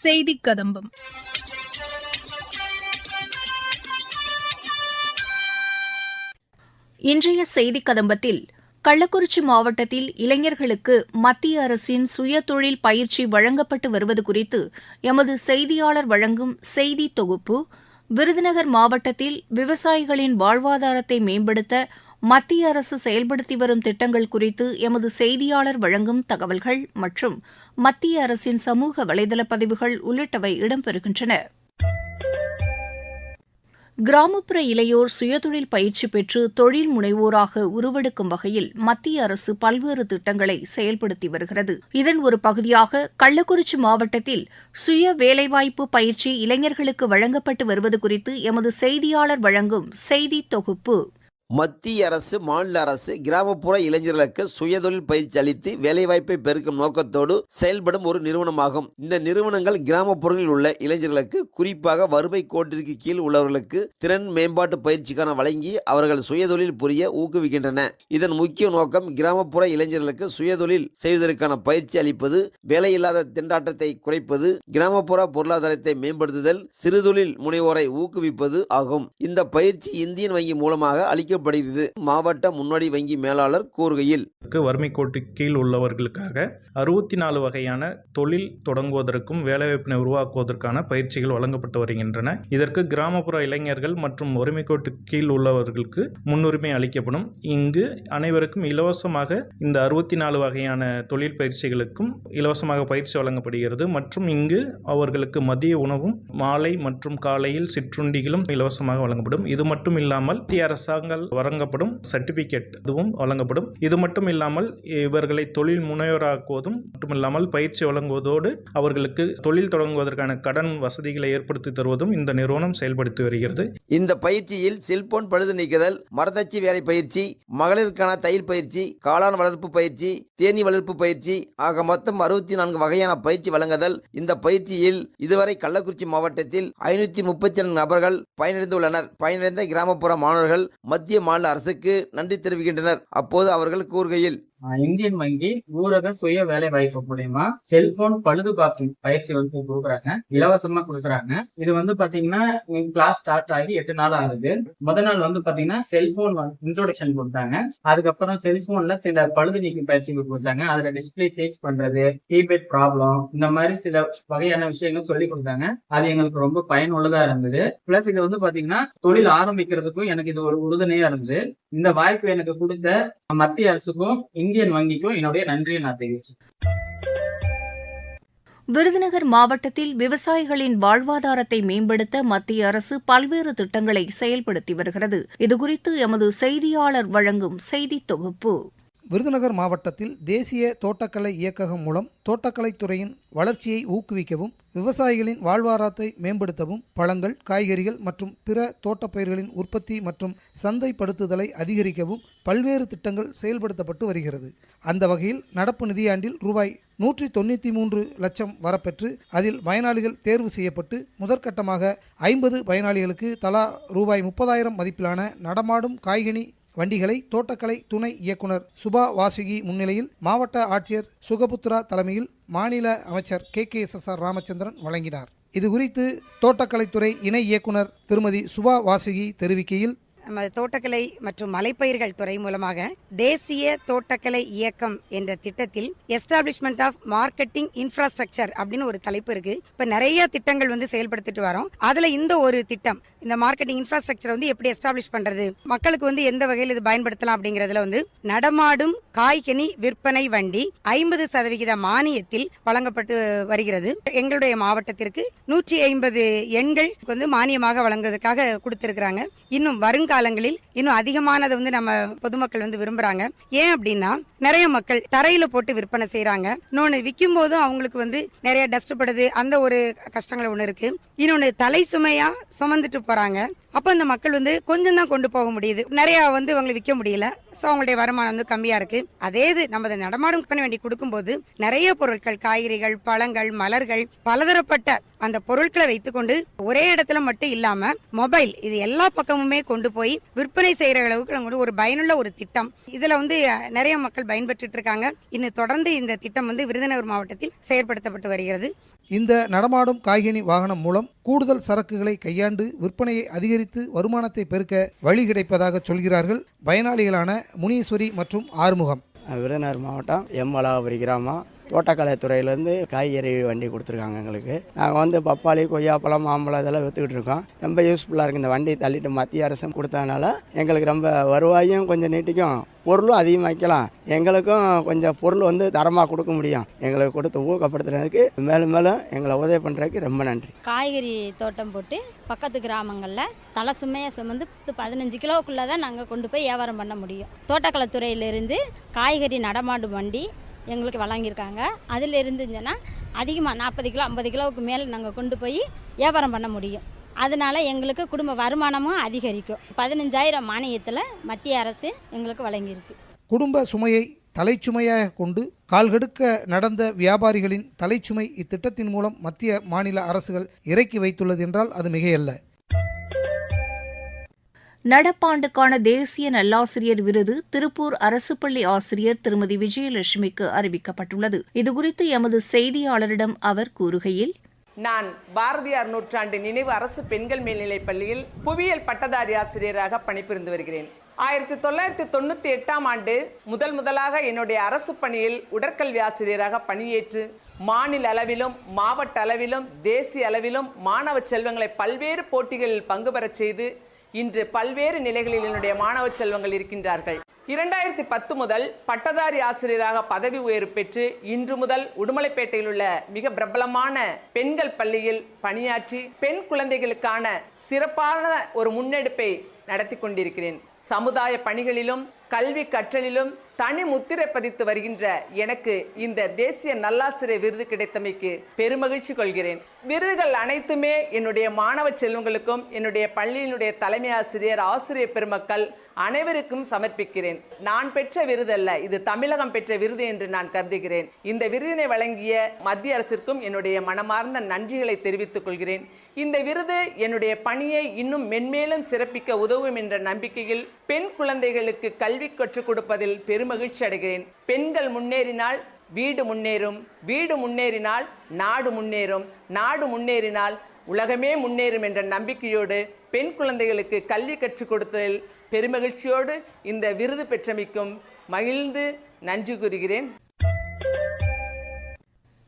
செய்தி கதம்பம். இன்றைய செய்தி கதம்பத்தில் கள்ளக்குறிச்சி மாவட்டத்தில் இளைஞர்களுக்கு மத்திய அரசின் சுயதொழில் பயிற்சி வழங்கப்பட்டு வருவது குறித்து எமது செய்தியாளர் வழங்கும் செய்தி தொகுப்பு விருதுநகர் மாவட்டத்தில் விவசாயிகளின் வாழ்வாதாரத்தை மேம்படுத்த மத்திய அரசு செயல்படுத்தி வரும் திட்டங்கள் குறித்து எமது செய்தியாளர் வழங்கும் தகவல்கள் மற்றும் மத்திய அரசின் சமூக வலைதள பதிவுகள் உள்ளிட்டவை இடம்பெறுகின்றன. கிராமப்புற இளையோர் சுயதொழில் பயிற்சி பெற்று தொழில் முனைவோராக உருவெடுக்கும் வகையில் மத்திய அரசு பல்வேறு திட்டங்களை செயல்படுத்தி வருகிறது. இதன் ஒரு பகுதியாக கள்ளக்குறிச்சி மாவட்டத்தில் சுய வேலைவாய்ப்பு பயிற்சி இளைஞர்களுக்கு வழங்கப்பட்டு வருவது குறித்து எமது செய்தியாளர் வழங்கும் செய்தி தொகுப்பு. மத்திய அரசு மாநில அரசு கிராமப்புற இளைஞர்களுக்கு சுயதொழில் பயிற்சி அளித்து வேலைவாய்ப்பை பெருக்கும் நோக்கத்தோடு செயல்படும் ஒரு நிறுவனமாகும். இந்த நிறுவனங்கள் கிராமப்புறங்களில் உள்ள இளைஞர்களுக்கு குறிப்பாக வறுமை கோட்டிற்கு கீழ் உள்ளவர்களுக்கு திறன் மேம்பாட்டு பயிற்சிக்கான வழங்கி அவர்கள் சுயதொழில் புரிய ஊக்குவிக்கின்றன. இதன் முக்கிய நோக்கம் கிராமப்புற இளைஞர்களுக்கு சுயதொழில் செய்வதற்கான பயிற்சி அளிப்பது வேலையில்லாத திண்டாட்டத்தை குறைப்பது கிராமப்புற பொருளாதாரத்தை மேம்படுத்துதல் சிறுதொழில் முனைவோரை ஊக்குவிப்பது ஆகும். இந்த பயிற்சி இந்தியன் வங்கி மூலமாக அளிக்க அளிக்கப்படுகிறது மாவட்ட முன்னோடி வங்கி மேலாளர் கூறுகையில் வறுமை கோட்டு கீழ் உள்ளவர்களுக்காக அறுபத்தி நாலு வகையான தொழில் தொடங்குவதற்கும் வேலைவாய்ப்பினை உருவாக்குவதற்கான பயிற்சிகள் வழங்கப்பட்டு வருகின்றன. இதற்கு கிராமப்புற இளைஞர்கள் மற்றும் வறுமை கோட்டு கீழ் உள்ளவர்களுக்கு முன்னுரிமை அளிக்கப்படும். இங்கு அனைவருக்கும் இலவசமாக இந்த அறுபத்தி நாலு வகையான தொழில் பயிற்சிகளுக்கும் இலவசமாக பயிற்சி வழங்கப்படுகிறது. மற்றும் இங்கு அவர்களுக்கு மதிய உணவும் மாலை மற்றும் காலையில் சிற்றுண்டிகளும் இலவசமாக வழங்கப்படும். இது மட்டும் இல்லாமல் மத்திய அரசாங்கங்கள் வழங்கப்படும் சர்டிபிகேட் இதுவும் வழங்கப்படும். இது மட்டும் இல்லாமல் இவர்களை தொழில் முனைவராக்குவதும் மட்டுமில்லாமல் பயிற்சி வழங்குவதோடு அவர்களுக்கு தொழில் தொடங்குவதற்கான கடன் வசதிகளை ஏற்படுத்தி தருவதும் இந்த நிறுவனம் செயல்படுத்தி வருகிறது. இந்த பயிற்சியில் செல்போன் பழுது நீக்குதல் மரதச்சி வேலை பயிற்சி மகளிருக்கான தையல் பயிற்சி காளான் வளர்ப்பு பயிற்சி தேனீ வளர்ப்பு பயிற்சி ஆக மொத்தம் அறுபத்தி நான்கு வகையான பயிற்சி வழங்குதல். இந்த பயிற்சியில் இதுவரை கள்ளக்குறிச்சி மாவட்டத்தில் ஐநூத்தி முப்பத்தி நான்கு நபர்கள் பயனடைந்துள்ளனர். பயனடைந்த கிராமப்புற மாணவர்கள் மத்திய மாநில அரசுக்கு நன்றி தெரிவிக்கின்றனர். அப்போது அவர்கள் கூறுகையில் இந்தியன் வங்கி ஊரக சுய வேலை வாய்ப்பு மூலயமா செல்போன் பழுதுபார்க்கும் பயிற்சி வந்து கொடுக்குறாங்க. இலவசமா கொடுக்குறாங்க. இது வந்து பாத்தீங்கன்னா கிளாஸ் ஸ்டார்ட் ஆகி எட்டு நாள் ஆகுது. முத நாள் வந்து பாத்தீங்கன்னா செல்போன் இன்ட்ரோடக்ஷன் கொடுத்தாங்க. அதுக்கப்புறம் செல்போன்ல சில பழுது நீக்கும் பயிற்சி கொடுத்தாங்க. அதுல டிஸ்பிளே சேஞ்ச் பண்றது கீபேட் ப்ராப்ளம் இந்த மாதிரி சில வகையான விஷயங்கள் சொல்லி கொடுத்தாங்க. அது எங்களுக்கு ரொம்ப பயனுள்ளதா இருந்தது. பிளஸ் இது வந்து பாத்தீங்கன்னா தொழில் ஆரம்பிக்கிறதுக்கும் எனக்கு இது ஒரு உறுதுணையா இருந்தது. இந்த வாய்ப்பு எனக்கு கொடுத்த மத்திய அரசுக்கும் இந்தியன் வங்கிக்கும் என்னுடைய நன்றியை நான் தெரிவிச்சேன் விருதுநகர் மாவட்டத்தில் விவசாயிகளின் வாழ்வாதாரத்தை மேம்படுத்த மத்திய அரசு பல்வேறு திட்டங்களை செயல்படுத்தி வருகிறது. இதுகுறித்து எமது செய்தியாளர் வழங்கும் செய்தித் தொகுப்பு. விருதுநகர் மாவட்டத்தில் தேசிய தோட்டக்கலை இயக்ககம் மூலம் தோட்டக்கலைத்துறையின் வளர்ச்சியை ஊக்குவிக்கவும் விவசாயிகளின் வாழ்வாதாரத்தை மேம்படுத்தவும் பழங்கள் காய்கறிகள் மற்றும் பிற தோட்டப்பயிர்களின் உற்பத்தி மற்றும் சந்தைப்படுத்துதலை அதிகரிக்கவும் பல்வேறு திட்டங்கள் செயல்படுத்தப்பட்டு வருகிறது. அந்த வகையில் நடப்பு நிதியாண்டில் ரூபாய் நூற்றி தொண்ணூற்றி மூன்று லட்சம் வரப்பெற்று அதில் பயனாளிகள் தேர்வு செய்யப்பட்டு முதற்கட்டமாக ஐம்பது பயனாளிகளுக்கு தலா ரூபாய் முப்பதாயிரம் மதிப்பிலான நடமாடும் காய்கனி வண்டிகளை தோட்டக்கலை துணை இயக்குனர் சுபா வாசுகி முன்னிலையில் மாவட்ட ஆட்சியர் சுகபுத்ரா தலைமையில் மாநில அமைச்சர் K K S S R Ramachandran வழங்கினார். இதுகுறித்து தோட்டக்கலைத்துறை இணை இயக்குனர் திருமதி சுபா வாசுகி தெரிவிக்கையில் நமது தோட்டக்கலை மற்றும் மலைப்பயிர்கள் துறை மூலமாக தேசிய தோட்டக்கலை இயக்கம் என்ற திட்டத்தில் எஸ்டாப்ளிஷ்மெண்ட் ஆஃப் மார்க்கெட்டிங் இன்ஃப்ராஸ்ட்ரக்சர் அப்படின்னு ஒரு தலைப்பு இருக்கு. இப்ப நிறைய திட்டங்கள் வந்து செயல்படுத்திட்டு வரோம். அதுல இந்த ஒரு திட்டம் இந்த மார்க்கெட்டிங் இன்ஃப்ராஸ்ட்ரக்சர் வந்து எப்படி எஸ்டாப்ளிஷ் பண்றது மக்களுக்கு வந்து எந்த வகையில் இது பயன்படுத்தலாம் அப்படிங்கறதுல வந்து நடமாடும் காய்கனி விற்பனை வண்டி ஐம்பது சதவிகித மானியத்தில் வழங்கப்பட்டு வருகிறது. எங்களுடைய மாவட்டத்திற்கு நூற்றி ஐம்பது எண்கள் வந்து மானியமாக வழங்குவதற்காக கொடுத்திருக்கிறாங்க. இன்னும் வருங்கால காலங்களில் இன்னும் அதிகமானதை வந்து நம்ம பொதுமக்கள் வந்து விரும்புறாங்க. ஏன் அப்படின்னா நிறைய மக்கள் தரையில போட்டு விற்பனை செய்யறாங்க இன்னொன்னு விற்கும் போதும் அவங்களுக்கு வந்து நிறைய டஸ்ட் படுது. அந்த ஒரு கஷ்டங்கள் ஒன்று இருக்கு. இன்னொன்னு தலை சுமையா சுமந்துட்டு போறாங்க. அப்ப அந்த மக்கள் வந்து கொஞ்சம் தான் கொண்டு போக முடியுது. நிறைய வந்து அவங்களை விற்க முடியல. ஸோ அவங்களுடைய வருமானம் வந்து கம்மியா இருக்கு. அதே இது நம்ம நடமாடும் பண்ண வேண்டி கொடுக்கும்போது நிறைய பொருட்கள் காய்கறிகள் பழங்கள் மலர்கள் பலதரப்பட்ட அந்த பொருட்களை வைத்துக்கொண்டு ஒரே இடத்துல மட்டும் இல்லாம மொபைல் இது எல்லா பக்கமுமே கொண்டு போய் விற்பனை செய்யற அளவுக்கு நம்ம வந்து ஒரு பயனுள்ள ஒரு திட்டம். இதுல வந்து நிறைய மக்கள் பயன்பெற்றுட்டு இருக்காங்க இன்னும் தொடர்ந்து இந்த திட்டம் வந்து விருதுநகர் மாவட்டத்தில் செயற்படுத்தப்பட்டு வருகிறது. இந்த நடமாடும் காய்கனி வாகனம் மூலம் கூடுதல் சரக்குகளை கையாண்டு விற்பனையை அதிகரித்து வருமானத்தை பெருக்க வழி கிடைப்பதாக சொல்கிறார்கள் பயனாளிகளான முனீஸ்வரி மற்றும் ஆறுமுகம். விருதுநகர் மாவட்டம் எம்மலாபுரி கிராமம். தோட்டக்கலைத்துறையிலேருந்து காய்கறி வண்டி கொடுத்துருக்காங்க எங்களுக்கு. நாங்கள் வந்து பப்பாளி கொய்யாப்பழம் மாம்பழம் இதெல்லாம் விற்றுக்கிட்டு இருக்கோம். ரொம்ப யூஸ்ஃபுல்லாக இருக்குது இந்த வண்டி தள்ளிட்டு மத்திய அரசும் கொடுத்ததுனால எங்களுக்கு ரொம்ப வருவாயும் கொஞ்சம் நீட்டிக்கும் பொருளும் அதிகமாக்கலாம் எங்களுக்கும் கொஞ்சம் பொருள் வந்து தரமாக கொடுக்க முடியும். எங்களுக்கு கொடுத்து ஊக்கப்படுத்துறதுக்கு மேலும் மேலும் எங்களை உதவி பண்ணுறதுக்கு ரொம்ப நன்றி. காய்கறி தோட்டம் போட்டு பக்கத்து கிராமங்களில் தலை சுமையாக சுமந்து பத்து- பதினஞ்சு கிலோவுக்குள்ளே தான் நாங்கள் கொண்டு போய் வியாபாரம் பண்ண முடியும். தோட்டக்கலைத்துறையிலிருந்து காய்கறி நடமாடும் வண்டி எங்களுக்கு வழங்கியிருக்காங்க. அதில் இருந்துச்சுன்னா அதிகமாக நாற்பது கிலோ ஐம்பது கிலோவுக்கு மேலே நாங்கள் கொண்டு போய் வியாபாரம் பண்ண முடியும். அதனால் எங்களுக்கு குடும்ப வருமானமும் அதிகரிக்கும். பதினஞ்சாயிரம் மானியத்தில் மத்திய அரசு எங்களுக்கு வழங்கியிருக்கு. குடும்ப சுமையை தலைச்சுமையாக கொண்டு கால்கடுக்க நடந்த வியாபாரிகளின் தலைச்சுமை இத்திட்டத்தின் மூலம் மத்திய மாநில அரசுகள் இறக்கி வைத்துள்ளது என்றால் அது மிகையல்ல. நடப்பாண்டுக்கான தேசிய நல்லாசிரியர் விருது திருப்பூர் அரசு பள்ளி ஆசிரியர் திருமதி விஜயலட்சுமிக்கு அறிவிக்கப்பட்டுள்ளது. இதுகுறித்து எமது செய்தியாளரிடம் அவர் கூறுகையில் நான் பாரதியார் நூற்றாண்டு நினைவு அரசு பெண்கள் மேல்நிலைப் பள்ளியில் புவியியல் பட்டதாரி ஆசிரியராக பணிபுரிந்து வருகிறேன். ஆயிரத்தி தொள்ளாயிரத்தி தொண்ணூத்தி எட்டாம் ஆண்டு முதல் முதலாக என்னுடைய அரசு பணியில் உடற்கல்வி ஆசிரியராக பணியேற்று மாநில அளவிலும் மாவட்ட அளவிலும் தேசிய அளவிலும் மாணவ செல்வங்களை பல்வேறு போட்டிகளில் பங்கு பெறச் செய்து இன்று பல்வேறு நிலைகளில் என்னுடைய மாணவ செல்வங்கள் இருக்கின்றார்கள். இரண்டாயிரத்தி பத்து முதல் பட்டதாரி ஆசிரியராக பதவி உயர்வு பெற்று இன்று முதல் உடுமலைப்பேட்டையில் உள்ள மிக பிரபலமான பெண்கள் பள்ளியில் பணியாற்றி பெண் குழந்தைகளுக்கான சிறப்பான ஒரு முன்னெடுப்பை நடத்தி கொண்டிருக்கிறேன். சமுதாய பணிகளிலும் கல்வி கற்றலிலும் தனி முத்திரை பதித்து வருகின்ற எனக்கு இந்த தேசிய நல்லாசிரியர் விருது கிடைத்தமைக்கு பெருமகிழ்ச்சி கொள்கிறேன். விருதுகள் அனைத்துமே என்னுடைய மாணவ செல்வங்களுக்கும் என்னுடைய பள்ளியினுடைய தலைமை ஆசிரியர் ஆசிரியர் பெருமக்கள் அனைவருக்கும் சமர்ப்பிக்கிறேன். நான் பெற்ற விருது அல்ல இது தமிழகம் பெற்ற விருது என்று நான் கருதுகிறேன். இந்த விருதினை வழங்கிய மத்திய அரசிற்கும் என்னுடைய மனமார்ந்த நன்றிகளை தெரிவித்துக் கொள்கிறேன். இந்த விருது என்னுடைய பணியை இன்னும் மென்மேலும் சிறப்பிக்க உதவும் என்ற நம்பிக்கையில் பெண் குழந்தைகளுக்கு கல்வி கற்றுக் கொடுப்பதில் பெரும் பெருமகிழ்ச்சி அடைகிறேன். பெண்கள் முன்னேறினால் வீடு முன்னேறும் வீடு முன்னேறினால் நாடு முன்னேறும் நாடு முன்னேறினால் உலகமே முன்னேறும் என்ற நம்பிக்கையோடு பெண் குழந்தைகளுக்கு கல்வி கற்றுக் கொடுத்ததில் பெருமகிழ்ச்சியோடு இந்த விருது பெற்றமைக்கும் மகிழ்ந்து நன்றி கூறுகிறேன்.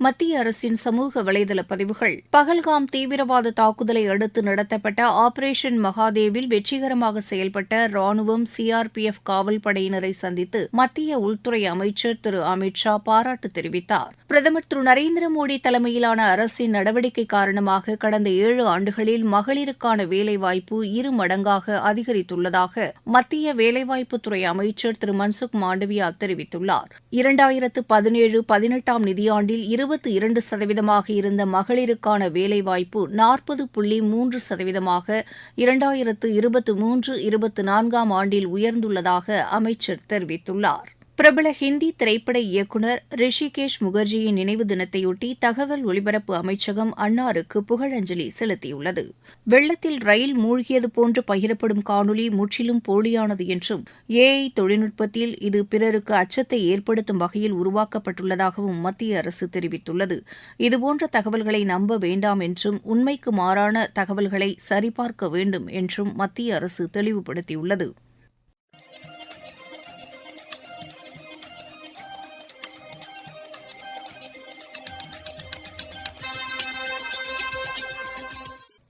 மத்திய அரசின் சமூக வலைதள பதிவுகள். பகல்காம் தீவிரவாத தாக்குதலை அடுத்து நடத்தப்பட்ட ஆபரேஷன் மகாதேவில் வெற்றிகரமாக செயல்பட்ட ராணுவம் சிஆர்பிஎஃப் காவல் படையினரை சந்தித்து மத்திய உள்துறை அமைச்சர் திரு அமித் ஷா பாராட்டு தெரிவித்தார். பிரதமர் திரு நரேந்திர மோடி தலைமையிலான அரசின் நடவடிக்கை காரணமாக கடந்த ஏழு ஆண்டுகளில் மகளிருக்கான வேலைவாய்ப்பு இரு மடங்காக அதிகரித்துள்ளதாக மத்திய வேலைவாய்ப்புத்துறை அமைச்சர் திரு மன்சுக் மாண்டவியா தெரிவித்துள்ளார். இரண்டாயிரத்து பதினேழு பதினெட்டாம் நிதியாண்டில் இருபத்தி இரண்டு சதவீதமாக இருந்த மகளிருக்கான வேலைவாய்ப்பு நாற்பது புள்ளி மூன்று சதவீதமாக இரண்டாயிரத்து இருபத்து மூன்று இருபத்து நான்காம் ஆண்டில் உயர்ந்துள்ளதாக அமைச்சர் தெரிவித்துள்ளார். பிரபல ஹிந்தி திரைப்பட இயக்குநர் ரிஷிகேஷ் முகர்ஜியின் நினைவு தினத்தையொட்டி தகவல் ஒலிபரப்பு அமைச்சகம் அன்னாருக்கு புகழஞ்சலி செலுத்தியுள்ளது. வெள்ளத்தில் ரயில் மூழ்கியது போன்று பகிரப்படும் காணொலி முற்றிலும் போலியானது என்றும் ஏஐ தொழில்நுட்பத்தில் இது பிறருக்கு அச்சத்தை ஏற்படுத்தும் வகையில் உருவாக்கப்பட்டுள்ளதாகவும் மத்திய அரசு தெரிவித்துள்ளது. இதுபோன்ற தகவல்களை நம்ப வேண்டாம் என்றும் உண்மைக்கு மாறான தகவல்களை சரிபார்க்க வேண்டும் என்றும் மத்திய அரசு தெளிவுபடுத்தியுள்ளது.